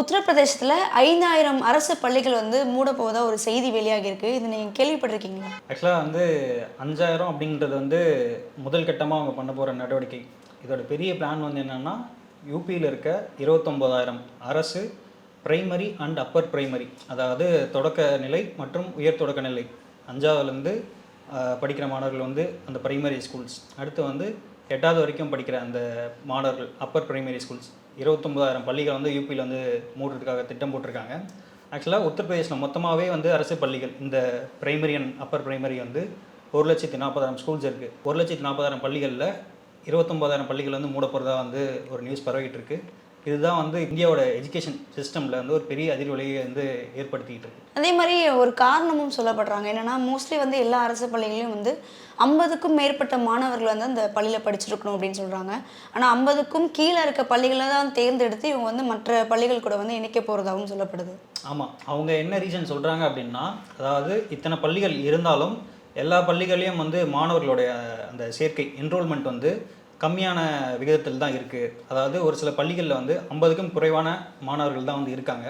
உத்தரப்பிரதேசத்தில் ஐந்தாயிரம் அரசு பள்ளிகள் வந்து மூட ஒரு செய்தி வெளியாகி இருக்கு இது நீங்கள் கேள்விப்பட்டிருக்கீங்களா? ஆக்சுவலாக வந்து அஞ்சாயிரம் அப்படின்றது வந்து முதல் கட்டமாக அவங்க பண்ண போகிற நடவடிக்கை. இதோட பெரிய பிளான் வந்து என்னென்னா யூபியில் இருக்க இருபத்தொம்போதாயிரம் அரசு பிரைமரி அண்ட் அப்பர் பிரைமரி அதாவது தொடக்க நிலை மற்றும் உயர் தொடக்க நிலை. அஞ்சாவதுலேருந்து படிக்கிற மாணவர்கள் வந்து அந்த பிரைமரி ஸ்கூல்ஸ் அடுத்து வந்து எட்டாவது வரைக்கும் படிக்கிற அந்த மாணவர்கள் அப்பர் பிரைமரி ஸ்கூல்ஸ் இருபத்தொம்பதாயிரம் பள்ளிகள் வந்து யூபியில் வந்து மூடுறதுக்காக திட்டம் போட்டிருக்காங்க. ஆக்சுவலாக உத்தரப்பிரதேசில் மொத்தமாகவே வந்து அரசு பள்ளிகள் இந்த பிரைமரி அண்ட் அப்பர் பிரைமரி வந்து ஒரு லட்சத்தி நாற்பதாயிரம் ஸ்கூல்ஸ் இருக்குது ஒரு லட்சத்தி நாற்பதாயிரம் பள்ளிகளில் இருபத்தொம்போதாயிரம் பள்ளிகள் வந்து மூட போகிறதா வந்து ஒரு நியூஸ் பரவிட்டு இருக்குது இதுதான் வந்து இந்தியாவோட எஜுகேஷன் சிஸ்டமில் வந்து ஒரு பெரிய அதிர்வலையை வந்து ஏற்படுத்திக்கிட்டு இருக்கு. அதே மாதிரி ஒரு காரணமும் சொல்லப்படுறாங்க. என்னன்னா மோஸ்ட்லி வந்து எல்லா அரசு பள்ளிகளையும் வந்து ஐம்பதுக்கும் மேற்பட்ட மாணவர்கள் வந்து அந்த பள்ளியில் படிச்சிருக்கணும் அப்படின்னு சொல்கிறாங்க ஆனால் ஐம்பதுக்கும் கீழே இருக்க பள்ளிகளை தான் தேர்ந்தெடுத்து இவங்க வந்து மற்ற பள்ளிகள் கூட வந்து இணைக்க போகிறதாகவும் சொல்லப்படுது. ஆமாம் அவங்க என்ன ரீசன் சொல்கிறாங்க அப்படின்னா அதாவது இத்தனை பள்ளிகள் இருந்தாலும் எல்லா பள்ளிகளையும் வந்து மாணவர்களுடைய அந்த சேர்க்கை என்ரோல்மெண்ட் வந்து கம்மியான விகிதத்தில் தான் இருக்குது அதாவது ஒரு சில பள்ளிகளில் வந்து ஐம்பதுக்கும் குறைவான மாணவர்கள் தான் வந்து இருக்காங்க.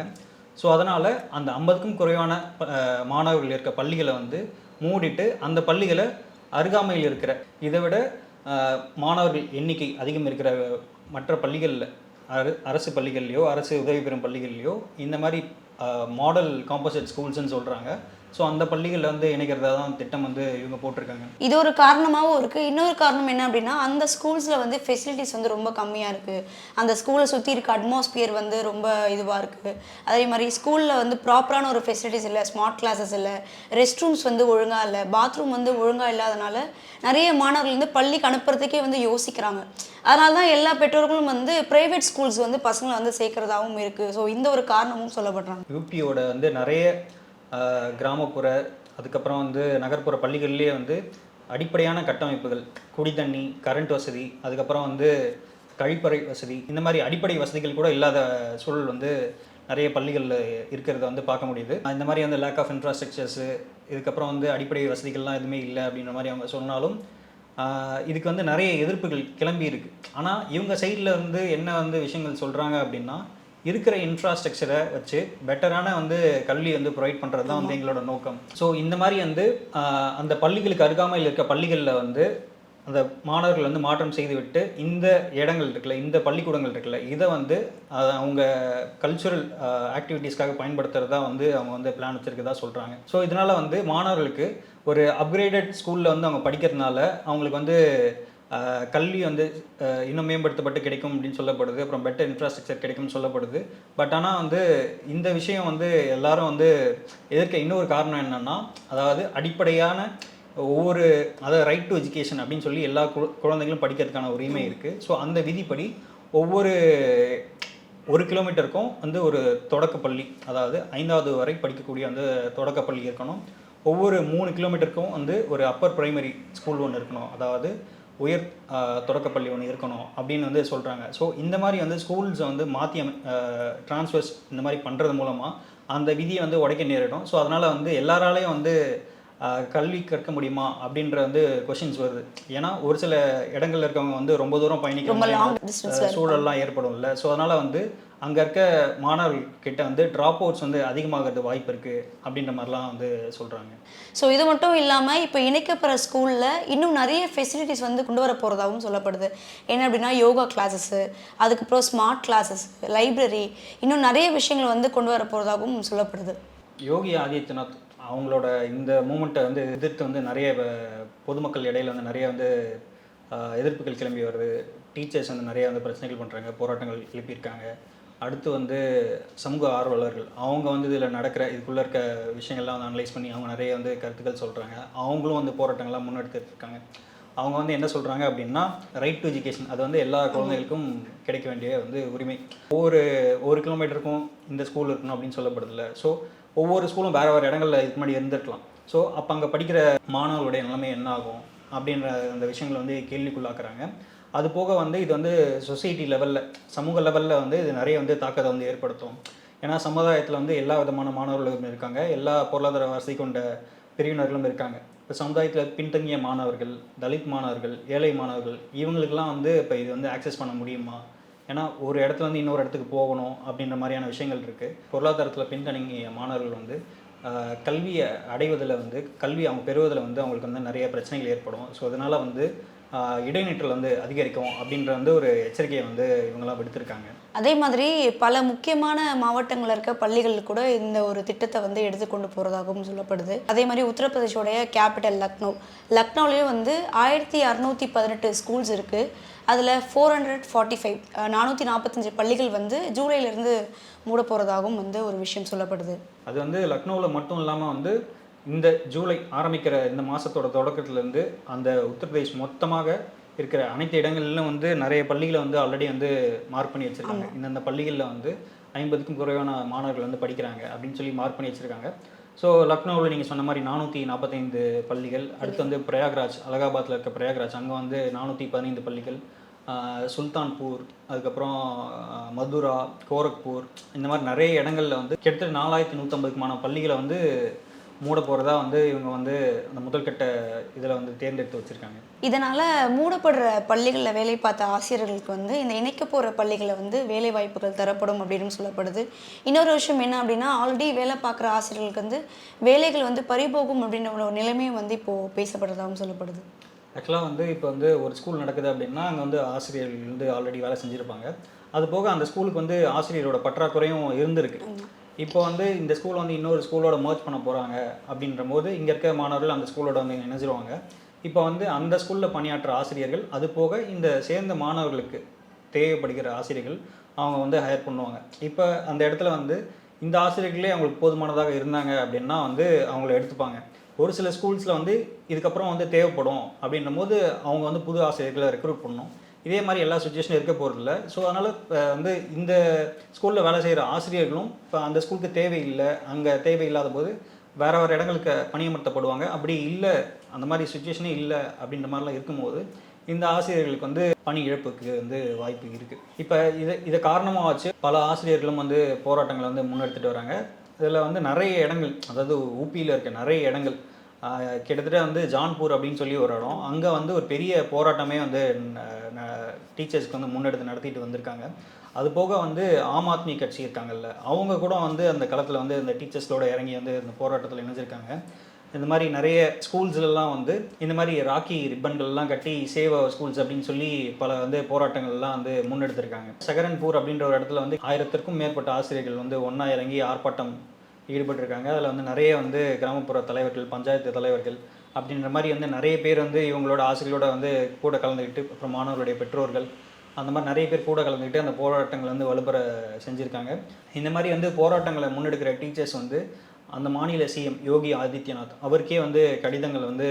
ஸோ அதனால் அந்த ஐம்பதுக்கும் குறைவான ப- மாணவர்கள் இருக்க பள்ளிகளை வந்து மூடிட்டு அந்த பள்ளிகளை அருகாமையில் இருக்கிற இதை விட மாணவர்கள் எண்ணிக்கை அதிகம் இருக்கிற மற்ற பள்ளிகளில் அரு அரசு பள்ளிகள்லையோ அரசு உதவி பெறும் பள்ளிகள்லையோ இந்த மாதிரி மாடல் காம்போசிட் ஸ்கூல்ஸ்ன்னு சொல்கிறாங்க ஸோ அந்த பள்ளிகளில் வந்து இணைக்கிறதா தான் திட்டம் வந்து இவங்க போட்டிருக்காங்க. இது ஒரு காரணமாகவும் இருக்குது இன்னொரு காரணம் என்ன அப்படின்னா அந்த ஸ்கூல்ஸில் வந்து ஃபெசிலிட்டிஸ் வந்து ரொம்ப கம்மியாக இருக்குது அந்த ஸ்கூலை சுற்றி இருக்க அட்மாஸ்பியர் வந்து ரொம்ப இதுவாக இருக்குது அதே மாதிரி ஸ்கூலில் வந்து ப்ராப்பரான ஒரு ஃபெசிலிட்டிஸ் இல்லை ஸ்மார்ட் கிளாஸஸ் இல்லை ரெஸ்ட் ரூம்ஸ் வந்து ஒழுங்காக இல்லை பாத்ரூம் வந்து ஒழுங்காக இல்லாதனால நிறைய மாணவர்கள் வந்து பள்ளிக்கு அனுப்புறதுக்கே வந்து யோசிக்கிறாங்க. அதனால தான் எல்லா பெற்றோர்களும் வந்து ப்ரைவேட் ஸ்கூல்ஸ் வந்து பசங்களை வந்து சேர்க்கறதாகவும் இருக்குது ஸோ இந்த ஒரு காரணமும் சொல்லப்படுறாங்க. யூபியோட வந்து நிறைய கிராமப்புற அதுக்கப்புறம் வந்து நகர்ப்புற பள்ளிகள்லேயே வந்து அடிப்படையான கட்டமைப்புகள் குடி தண்ணி கரண்ட் வசதி அதுக்கப்புறம் வந்து கழிப்பறை வசதி இந்த மாதிரி அடிப்படை வசதிகள் கூட இல்லாத சூழல் வந்து நிறைய பள்ளிகளில் இருக்கிறத வந்து பார்க்க முடியுது. இந்த மாதிரி வந்து லேக் ஆஃப் இன்ஃப்ராஸ்ட்ரக்சர்ஸு இதுக்கப்புறம் வந்து அடிப்படை வசதிகள்லாம் எதுவுமே இல்லை அப்படின்ற மாதிரி அவங்க சொன்னாலும் இதுக்கு வந்து நிறைய எதிர்ப்புகள் கிளம்பி இருக்குது ஆனால் இவங்க சைடில் வந்து என்ன வந்து விஷயங்கள் சொல்கிறாங்க அப்படின்னா இருக்கிற இன்ஃப்ராஸ்ட்ரக்சரை வச்சு பெட்டரான வந்து கல்வி வந்து ப்ரொவைட் பண்ணுறது தான் வந்து எங்களோட நோக்கம். ஸோ இந்த மாதிரி வந்து அந்த பள்ளிகளுக்கு அருகாமையில் இருக்க பள்ளிகளில் வந்து அந்த மாணவர்கள் வந்து மாற்றம் செய்துவிட்டு இந்த இடங்கள் இருக்குல்ல இந்த பள்ளிக்கூடங்கள் இருக்குல்ல இதை வந்து அவங்க கல்ச்சுரல் ஆக்டிவிட்டீஸ்க்காக பயன்படுத்துறதா வந்து அவங்க வந்து பிளான் வச்சிருக்கதா சொல்கிறாங்க ஸோ இதனால் வந்து மாணவர்களுக்கு ஒரு அப்கிரேடட் ஸ்கூலில் வந்து அவங்க படிக்கிறதுனால அவங்களுக்கு வந்து கல்வி வந்து இன்னும் மேம்படுத்தப்பட்டு கிடைக்கும் அப்படின்னு சொல்லப்படுது. அப்புறம் பெட்டர் இன்ஃப்ராஸ்ட்ரக்சர் கிடைக்கும்னு சொல்லப்படுது. பட் ஆனால் வந்து இந்த விஷயம் வந்து எல்லாரும் வந்து எதிர்க்க இன்னொரு காரணம் என்னென்னா அதாவது அடிப்படையான ஒவ்வொரு அதாவது ரைட் டு எஜுகேஷன் அப்படின்னு சொல்லி எல்லா கு- குழந்தைகளும் படிக்கிறதுக்கான உரிமை இருக்குது ஸோ அந்த விதிப்படி ஒவ்வொரு ஒரு கிலோமீட்டருக்கும் வந்து ஒரு தொடக்கப்பள்ளி அதாவது ஐந்தாவது வரை படிக்கக்கூடிய அந்த தொடக்கப்பள்ளி இருக்கணும். ஒவ்வொரு மூணு கிலோமீட்டருக்கும் வந்து ஒரு அப்பர் ப்ரைமரி ஸ்கூல் ஒன்று இருக்கணும். அதாவது உயர் தொடக்கப்பள்ளி ஒன்று இருக்கணும் அப்படின்னு வந்து சொல்கிறாங்க ஸோ இந்த மாதிரி வந்து ஸ்கூல்ஸை வந்து மாற்றி அமை ட்ரான்ஸ்ஃபர்ஸ் இந்த மாதிரி பண்ணுறது மூலமாக அந்த விதியை வந்து உடைக்க நேரிடும். ஸோ அதனால் வந்து எல்லாராலையும் வந்து கல்வி கற்க முடியுமா அப்படின்ற வந்து கொஷின்ஸ் வருது. ஏன்னா ஒரு சில இடங்கள்ல இருக்கவங்க வந்து ரொம்ப தூரம் அஹ், சூழல்லாம் ஏற்படும்ல. ஸோ அதனால் வந்து அங்கே இருக்க மாணவர்கள் கிட்ட வந்து ட்ராப் அவுட்ஸ் வந்து அதிகமாகிறது வாய்ப்பு இருக்குது அப்படின்ற மாதிரிலாம் வந்து சொல்கிறாங்க ஸோ இது மட்டும் இல்லாமல் இப்போ இணைக்கப்படுற ஸ்கூலில் இன்னும் நிறைய ஃபெசிலிட்டிஸ் வந்து கொண்டு வர போகிறதாகவும் சொல்லப்படுது. என்ன அப்படின்னா யோகா கிளாஸஸ்ஸு அதுக்கப்புறம் ஸ்மார்ட் கிளாஸஸ் லைப்ரரி இன்னும் நிறைய விஷயங்கள் வந்து கொண்டு வர போகிறதாகவும் சொல்லப்படுது. யோகி ஆதித்யநாத் அவங்களோட இந்த மூமெண்ட்டை வந்து எதிர்த்து வந்து நிறைய வ- பொதுமக்கள் இடையில வந்து நிறைய வந்து எதிர்ப்புகள் கிளம்பி வருது. டீச்சர்ஸ் வந்து நிறைய வந்து பிரச்சனைகள் பண்ணுறாங்க போராட்டங்கள் எழுப்பியிருக்காங்க. அடுத்து வந்து சமூக ஆர்வலர்கள். அவங்க வந்து இதில் நடக்கிற இதுக்குள்ளே இருக்க விஷயங்கள்லாம் வந்து அனலைஸ் பண்ணி அவங்க நிறைய வந்து கருத்துக்கள் சொல்கிறாங்க அவங்களும் வந்து போராட்டங்கள்லாம் முன்னெடுத்துட்டு இருக்காங்க. அவங்க வந்து என்ன சொல்கிறாங்க அப்படின்னா ரைட் டு எஜுகேஷன் அது வந்து எல்லா குழந்தைகளுக்கும் கிடைக்க வேண்டிய வந்து உரிமை. ஒவ்வொரு ஒரு கிலோமீட்டருக்கும் இந்த ஸ்கூல் இருக்கணும் அப்படின்னு சொல்லப்படுதில்ல. ஸோ ஒவ்வொரு ஸ்கூலும் வேறு வேறு இடங்கள்ல இதுக்கு முன்னாடி இருந்துருக்கலாம். ஸோ அப்போ அங்கே படிக்கிற மாணவர்களுடைய நிலைமை என்ன ஆகும் அப்படின்ற அந்த விஷயங்களை வந்து கேள்விக்குள்ளாக்குறாங்க. அது போக வந்து இது வந்து சொசைட்டி லெவலில் சமூக லெவலில் வந்து இது நிறைய வந்து தாக்கத்தை வந்து ஏற்படுத்தும். ஏன்னா சமுதாயத்தில் வந்து எல்லா விதமான மாணவர்களும் இருக்காங்க. எல்லா பொருளாதார வசதி கொண்ட பிரிவினர்களும் இருக்காங்க. இப்போ சமுதாயத்தில் பின்தங்கிய மாணவர்கள் தலித் மாணவர்கள் ஏழை மாணவர்கள் இவங்களுக்கெல்லாம் வந்து இப்போ இது வந்து ஆக்சஸ் பண்ண முடியுமா? ஏன்னா ஒரு இடத்துல வந்து இன்னொரு இடத்துக்கு போகணும் அப்படின்ற மாதிரியான விஷயங்கள் இருக்குது பொருளாதாரத்தில் பின்தணங்கிய மாணவர்கள் வந்து கல்வியை அடைவதில் வந்து கல்வி அவங்க பெறுவதில் வந்து அவங்களுக்கு வந்து நிறைய பிரச்சனைகள் ஏற்படும். ஸோ அதனால் வந்து இடைநிற்றல் வந்து அதிகரிக்கும் அப்படின்ற வந்து ஒரு எச்சரிக்கையை வந்து இவங்களாம் விடுத்திருக்காங்க. அதே மாதிரி பல முக்கியமான மாவட்டங்களில் இருக்க பள்ளிகள் கூட இந்த ஒரு திட்டத்தை வந்து எடுத்துக்கொண்டு போகிறதாகவும் சொல்லப்படுது. அதே மாதிரி உத்தரப்பிரதேஷோடைய கேபிட்டல் லக்னோ. லக்னோலேயும் வந்து ஆயிரத்தி அறநூற்றி பதினெட்டு ஸ்கூல்ஸ் இருக்குது அதில் ஃபோர் ஹண்ட்ரட் ஃபார்ட்டி ஃபைவ் நானூற்றி நாற்பத்தஞ்சு பள்ளிகள் வந்து ஜூலைலேருந்து மூட போகிறதாகவும் வந்து ஒரு விஷயம் சொல்லப்படுது. அது வந்து லக்னோவில் மட்டும் இல்லாமல் வந்து இந்த ஜூலை ஆரம்பிக்கிற இந்த மாதத்தோட தொடக்கத்துலேருந்து அந்த உத்தரப்பிரதேஷ் மொத்தமாக இருக்கிற அனைத்து இடங்களிலும் வந்து நிறைய பள்ளிகளை வந்து ஆல்ரெடி வந்து மார்க் பண்ணி வச்சுருக்காங்க. இந்தந்த பள்ளிகளில் வந்து ஐம்பதுக்கும் குறைவான மாணவர்கள் வந்து படிக்கிறாங்க அப்படின்னு சொல்லி மார்க் பண்ணி வச்சுருக்காங்க. ஸோ லக்னோவில் நீங்கள் சொன்ன மாதிரி நானூற்றி நாற்பத்தைந்து பள்ளிகள் அடுத்து வந்து பிரயாக்ராஜ் அலகாபாத்தில் இருக்க பிரயாக்ராஜ் அங்கே வந்து நானூற்றி பதினைந்து பள்ளிகள் சுல்தான்பூர் அதுக்கப்புறம் மதுரா கோரக்பூர் இந்த மாதிரி நிறைய இடங்களில் வந்து கிட்டத்தட்ட நாலாயிரத்தி நூற்றம்பதுக்குமான பள்ளிகளை வந்து மூட போகிறதா வந்து இவங்க வந்து அந்த முதல்கட்ட இதில் வந்து தேர்ந்தெடுத்து வச்சுருக்காங்க. இதனால் மூடப்படுற பள்ளிகளில் வேலை பார்த்த ஆசிரியர்களுக்கு வந்து இந்த இணைக்க போகிற பள்ளிகளை வந்து வேலை வாய்ப்புகள் தரப்படும் அப்படின்னு சொல்லப்படுது. இன்னொரு விஷயம் என்ன அப்படின்னா ஆல்ரெடி வேலை பார்க்குற ஆசிரியர்களுக்கு வந்து வேலைகள் வந்து பறிபோகும் அப்படின்ற ஒரு நிலைமையும் வந்து இப்போது பேசப்படுறதாகவும் சொல்லப்படுது. ஆக்சுவலாக வந்து இப்போ வந்து ஒரு ஸ்கூல் நடக்குது அப்படின்னா அங்கே வந்து ஆசிரியர்கள் வந்து ஆல்ரெடி வேலை செஞ்சுருப்பாங்க. அது போக அந்த ஸ்கூலுக்கு வந்து ஆசிரியரோட பற்றாக்குறையும் இருந்திருக்கு. இப்போ வந்து இந்த ஸ்கூல் வந்து இன்னொரு ஸ்கூலோட மர்ஜ் பண்ண போகிறாங்க அப்படின்ற போது இங்கே இருக்க மாணவர்கள் அந்த ஸ்கூலோட வந்து இணைஞ்சிருவாங்க. இப்போ வந்து அந்த ஸ்கூலில் பணியாற்றுற ஆசிரியர்கள் அது போக இந்த சேர்ந்த மாணவர்களுக்கு தேவைப்படுகிற ஆசிரியர்கள் அவங்க வந்து ஹையர் பண்ணுவாங்க. இப்போ அந்த இடத்துல வந்து இந்த ஆசிரியர்களே அவங்களுக்கு போதுமானதாக இருந்தாங்க அப்படின்னா வந்து அவங்கள எடுத்துப்பாங்க. ஒரு சில ஸ்கூல்ஸில் வந்து இதுக்கப்புறம் வந்து தேவைப்படும் அப்படின்னும் போது அவங்க வந்து புது ஆசிரியர்களை ரெக்ரூட் பண்ணணும். இதே மாதிரி எல்லா சுச்சுவேஷனும் இருக்க போகிறதில்ல ஸோ அதனால் வந்து இந்த ஸ்கூலில் வேலை செய்கிற ஆசிரியர்களும் இப்போ அந்த ஸ்கூலுக்கு தேவையில்லை அங்கே தேவையில்லாத போது வேறு வேறு இடங்களுக்கு பணியமர்த்தப்படுவாங்க. அப்படி இல்லை அந்த மாதிரி சுச்சுவேஷனே இல்லை அப்படின்ற மாதிரிலாம் இருக்கும்போது இந்த ஆசிரியர்களுக்கு வந்து பணி இழப்புக்கு வந்து வாய்ப்பு இருக்குது இப்போ இதை இதை காரணமாக வச்சு பல ஆசிரியர்களும் வந்து போராட்டங்களை வந்து முன்னெடுத்துட்டு வராங்க. இதில் வந்து நிறைய இடங்கள் அதாவது ஊபியில் இருக்க நிறைய இடங்கள் கிட்டத்தட்ட வந்து ஜான்பூர் அப்படின்னு சொல்லி ஒரு இடம். அங்கே வந்து ஒரு பெரிய போராட்டமே வந்து டீச்சர்ஸ்க்கு வந்து முன்னெடுத்து நடத்திட்டு வந்திருக்காங்க. அது போக வந்து ஆம் ஆத்மி கட்சி இருக்காங்கல்ல அவங்க கூட வந்து அந்த களத்தில் வந்து இந்த டீச்சர்ஸோட இறங்கி வந்து இந்த போராட்டத்தில் இணைஞ்சிருக்காங்க. இந்த மாதிரி நிறைய ஸ்கூல்ஸ்லாம் வந்து இந்த மாதிரி ராக்கி ரிப்பன்கள்லாம் கட்டி சேவ் அவர் ஸ்கூல்ஸ் அப்படின்னு சொல்லி பல வந்து போராட்டங்கள்லாம் வந்து முன்னெடுத்திருக்காங்க. சகரன்பூர் அப்படின்ற ஒரு இடத்துல வந்து ஆயிரத்திற்கும் மேற்பட்ட ஆசிரியர்கள் வந்து ஒன்றா இறங்கி ஆர்ப்பாட்டம் ஈடுபட்டிருக்காங்க. அதில் வந்து நிறைய வந்து கிராமப்புற தலைவர்கள் பஞ்சாயத்து தலைவர்கள் அப்படின்ற மாதிரி வந்து நிறைய பேர் வந்து இவங்களோட ஆசிரியர்களோட வந்து கூட கலந்துக்கிட்டு அப்புறம் மாணவர்களுடைய பெற்றோர்கள் அந்த மாதிரி நிறைய பேர் கூட கலந்துக்கிட்டு அந்த போராட்டங்களை வந்து வலுப்பெற செஞ்சுருக்காங்க. இந்த மாதிரி வந்து போராட்டங்களை முன்னெடுக்கிற டீச்சர்ஸ் வந்து அந்த மாநில சிஎம் யோகி ஆதித்யநாத் அவருக்கே வந்து கடிதங்கள் வந்து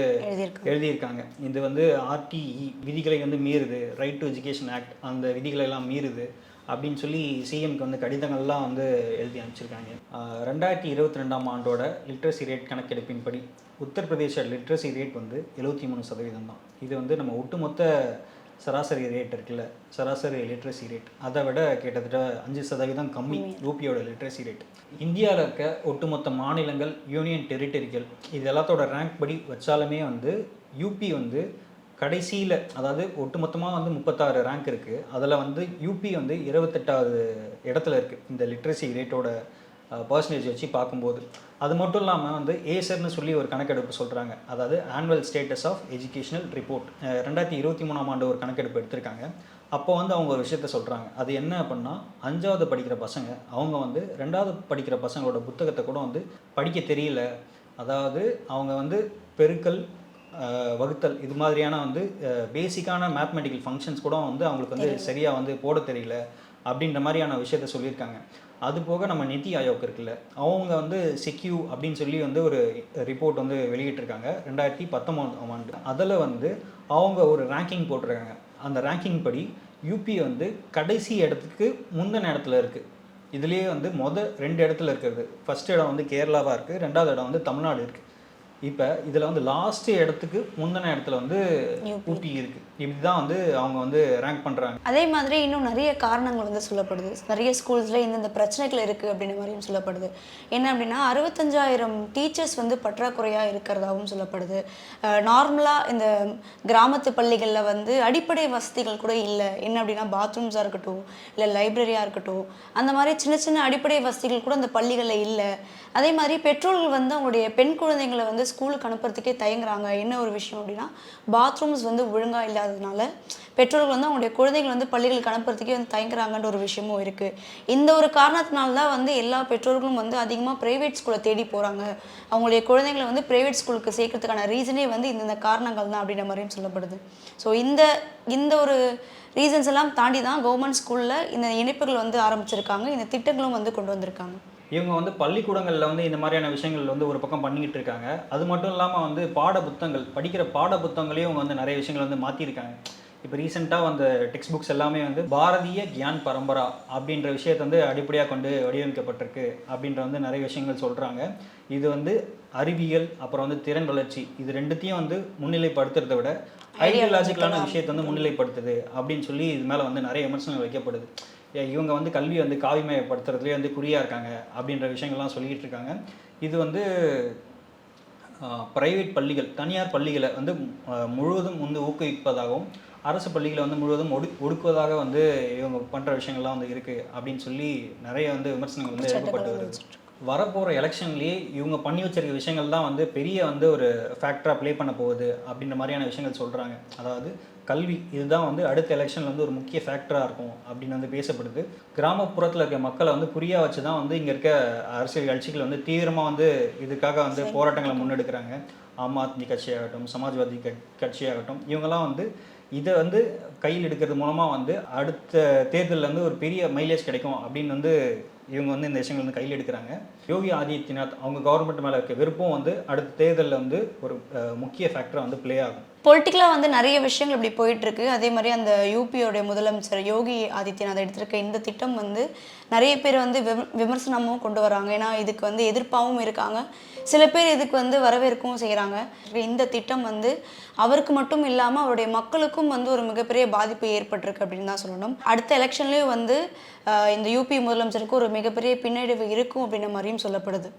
எழுதியிருக்காங்க. இது வந்து ஆர்டிஇ விதிகளை வந்து மீறுது. ரைட் டு எஜுகேஷன் ஆக்ட் அந்த விதிகளை எல்லாம் மீறுது அப்படின்னு சொல்லி சிஎம்க்கு வந்து கடிதங்கள்லாம் வந்து எழுதி அனுப்பிச்சிருக்காங்க. ரெண்டாயிரத்தி இருபத்தி ரெண்டாம் ஆண்டோட லிட்ரஸி ரேட் கணக்கெடுப்பின்படி உத்தரப்பிரதேச லிட்ரஸி ரேட் வந்து எழுபத்தி மூணு சதவீதம் தான் இது வந்து நம்ம ஒட்டுமொத்த சராசரி ரேட் இருக்குல்ல? சராசரி லிட்ரஸி ரேட் அதை விட கிட்டத்தட்ட அஞ்சு சதவீதம் கம்மி யூபியோட லிட்ரஸி ரேட் இந்தியாவில் இருக்க ஒட்டுமொத்த மாநிலங்கள் யூனியன் டெரிட்டரிகள் இது எல்லாத்தோட ரேங்க் படி வச்சாலுமே வந்து யூபி வந்து கடைசியில் அதாவது ஒட்டுமொத்தமாக வந்து முப்பத்தாறு ரேங்க் இருக்குது அதில் வந்து யூபி வந்து இருபத்தெட்டாவது இடத்துல இருக்குது இந்த லிட்ரஸி ரேட்டோட பர்சன்டேஜ் வச்சு பார்க்கும்போது. அது மட்டும் இல்லாமல் வந்து ஏசர்னு சொல்லி ஒரு கணக்கெடுப்பு சொல்கிறாங்க அதாவது annual status of educational report ரெண்டாயிரத்தி இருபத்தி மூணாம் ஆண்டு ஒரு கணக்கெடுப்பு எடுத்திருக்காங்க. அப்போ வந்து அவங்க ஒரு விஷயத்த சொல்கிறாங்க அது என்ன அப்படின்னா அஞ்சாவது படிக்கிற பசங்க அவங்க வந்து ரெண்டாவது படிக்கிற பசங்களோட புத்தகத்தை கூட வந்து படிக்க தெரியல. அதாவது அவங்க வந்து பெருக்கல் வகுத்தல் இது மாதிரியான வந்து பேசிக்கான மேத்மெட்டிக்கல் ஃபங்க்ஷன்ஸ் கூட வந்து அவங்களுக்கு வந்து சரியாக வந்து போட தெரியல. அப்படின்ற மாதிரியான விஷயத்த சொல்லியிருக்காங்க அது போக நம்ம நிதி ஆயோக் இருக்குல்ல அவங்க வந்து செக்யூ அப்படின்னு சொல்லி வந்து ஒரு ரிப்போர்ட் வந்து வெளியிட்டிருக்காங்க ரெண்டாயிரத்தி பத்தொம்போதாம் ஆண்டு. அதில் வந்து அவங்க ஒரு ரேங்கிங் போட்டிருக்காங்க. அந்த ரேங்கிங் படி யூபி வந்து கடைசி இடத்துக்கு முந்தின இடத்துல இருக்குது இதுலேயே வந்து மொதல் ரெண்டு இடத்துல இருக்கிறது. ஃபஸ்ட் இடம் வந்து கேரளாவாக இருக்குது ரெண்டாவது இடம் வந்து தமிழ்நாடு இருக்குது இப்போ இதில் வந்து லாஸ்ட் இடத்துக்கு முந்தின இடத்துல வந்து ஊட்டி இருக்குது இப்படி தான் வந்து அவங்க வந்து ரேங்க் பண்ணுறாங்க அதே மாதிரி இன்னும் நிறைய காரணங்கள் வந்து சொல்லப்படுது. நிறைய ஸ்கூல்ஸில் இந்தந்த பிரச்சனைகள் இருக்குது அப்படின்ற மாதிரியும் சொல்லப்படுது. என்ன அப்படின்னா அறுபத்தஞ்சாயிரம் டீச்சர்ஸ் வந்து பற்றாக்குறையாக இருக்கிறதாகவும் சொல்லப்படுது. நார்மலாக இந்த கிராமத்து பள்ளிகளில் வந்து அடிப்படை வசதிகள் கூட இல்லை. என்ன அப்படின்னா பாத்ரூம்ஸாக இருக்கட்டும் இல்லை லைப்ரரியாக இருக்கட்டும். அந்த மாதிரி சின்ன சின்ன அடிப்படை வசதிகள் கூட அந்த பள்ளிகளில் இல்லை. அதே மாதிரி பெற்றோர்கள் வந்து அவங்களுடைய பெண் குழந்தைங்களை வந்து ஸ்கூலுக்கு அனுப்புறதுக்கே தயங்குறாங்க. என்ன ஒரு விஷயம் அப்படின்னா பாத்ரூம்ஸ் வந்து ஒழுங்காக இல்லாததுனால பெற்றோர்கள் வந்து அவங்களுடைய குழந்தைகள் வந்து பள்ளிகளுக்கு அனுப்புறதுக்கே வந்து தயங்குறாங்கன்ற ஒரு விஷயமும் இருக்குது இந்த ஒரு காரணத்தினால தான் வந்து எல்லா பெற்றோர்களும் வந்து அதிகமாக ப்ரைவேட் ஸ்கூலை தேடி போகிறாங்க அவங்களுடைய குழந்தைங்களை வந்து ப்ரைவேட் ஸ்கூலுக்கு சேர்க்கறதுக்கான ரீசனே வந்து இந்தந்த காரணங்கள் தான் அப்படின்ற மாதிரியும் சொல்லப்படுது. ஸோ இந்த இந்த ஒரு ரீசன்ஸ் எல்லாம் தாண்டி தான் கவர்மெண்ட் ஸ்கூலில் இந்த இணைப்புகள் வந்து ஆரம்பிச்சிருக்காங்க. இந்த திட்டங்களும் வந்து கொண்டு வந்திருக்காங்க. இவங்க வந்து பள்ளிக்கூடங்களில் வந்து இந்த மாதிரியான விஷயங்கள் வந்து ஒரு பக்கம் பண்ணிக்கிட்டு இருக்காங்க. அது மட்டும் இல்லாமல் வந்து பாட புத்தகங்கள் படிக்கிற பாட புத்தகங்களையும் இவங்க வந்து நிறைய விஷயங்கள் வந்து மாற்றிருக்காங்க இப்போ ரீசெண்டாக வந்த டெக்ஸ்ட் புக்ஸ் எல்லாமே வந்து பாரதிய கியான் பரம்பரா அப்படின்ற விஷயத்தை வந்து அடிப்படையாக கொண்டு வடிவமைக்கப்பட்டிருக்கு அப்படின்ற வந்து நிறைய விஷயங்கள் சொல்கிறாங்க இது வந்து அறிவியல் அப்புறம் வந்து திறன் வளர்ச்சி இது ரெண்டுத்தையும் வந்து முன்னிலைப்படுத்துறதை விட ஐடியாலஜிக்கலான விஷயத்தை வந்து முன்னிலைப்படுத்துது அப்படின்னு சொல்லி இது மேலே வந்து நிறைய விமர்சனங்கள் வைக்கப்படுது. இவங்க வந்து கல்வியை வந்து காவிமயப்படுத்துறதுலேயே வந்து குறியாக இருக்காங்க அப்படின்ற விஷயங்கள்லாம் சொல்லிக்கிட்டு இருக்காங்க. இது வந்து ப்ரைவேட் பள்ளிகள் தனியார் பள்ளிகளை வந்து முழுவதும் வந்து ஊக்குவிப்பதாகவும் அரசு பள்ளிகளை வந்து முழுவதும் ஒடு ஒடுக்குவதாக வந்து இவங்க பண்ணுற விஷயங்கள்லாம் வந்து இருக்குது அப்படின்னு சொல்லி நிறைய வந்து விமர்சனங்கள் வந்து எழுப்பப்பட்டு வருது. வரப்போகிற எலெக்ஷன்லேயே இவங்க பண்ணி வச்சிருக்க விஷயங்கள் தான் வந்து பெரிய வந்து ஒரு ஃபேக்டராக ப்ளே பண்ண போகுது அப்படின்ற மாதிரியான விஷயங்கள் சொல்கிறாங்க அதாவது கல்வி இதுதான் வந்து அடுத்த எலெக்ஷனில் வந்து ஒரு முக்கிய ஃபேக்டராக இருக்கும் அப்படின்னு வந்து பேசப்படுது. கிராமப்புறத்தில் இருக்க மக்களை வந்து குறியாக வச்சு தான் வந்து இங்கே இருக்க அரசியல் கட்சிகள் வந்து தீவிரமாக வந்து இதுக்காக வந்து போராட்டங்களை முன்னெடுக்கிறாங்க. ஆம் ஆத்மி கட்சியாகட்டும் சமாஜ்வாதி கட்- கட்சியாகட்டும் இவங்கெல்லாம் வந்து இதை வந்து கையில் எடுக்கிறது மூலமாக வந்து அடுத்த தேர்தலில் வந்து ஒரு பெரிய மைலேஜ் கிடைக்கும் அப்படின்னு வந்து இவங்க வந்து இந்த விஷயங்கள் வந்து கையில் எடுக்கிறாங்க. யோகி ஆதித்யநாத் அவங்க கவர்மெண்ட் மேலே இருக்க விருப்பம் வந்து அடுத்த தேர்தலில் வந்து ஒரு முக்கிய ஃபேக்டராக வந்து ப்ளே ஆகும். பொலிட்டிக்கலாக வந்து நிறைய விஷயங்கள் இப்படி போயிட்டுருக்கு. அதே மாதிரி அந்த யூபியோடைய முதலமைச்சர் யோகி ஆதித்யநாத் எடுத்திருக்க இந்த திட்டம் வந்து நிறைய பேர் வந்து விமர்சனமும் கொண்டு வராங்க. ஏன்னா இதுக்கு வந்து எதிர்ப்பாகவும் இருக்காங்க. சில பேர் இதுக்கு வந்து வரவேற்கவும் செய்கிறாங்க இந்த திட்டம் வந்து அவருக்கு மட்டும் இல்லாமல் அவருடைய மக்களுக்கும் வந்து ஒரு மிகப்பெரிய பாதிப்பு ஏற்பட்டிருக்கு அப்படின்னு தான் சொல்லணும். அடுத்த எலெக்ஷன்லேயும் வந்து இந்த யூபி முதலமைச்சருக்கு ஒரு மிகப்பெரிய பின்னடைவு இருக்கும் அப்படின்ற மாதிரியும் சொல்லப்படுது.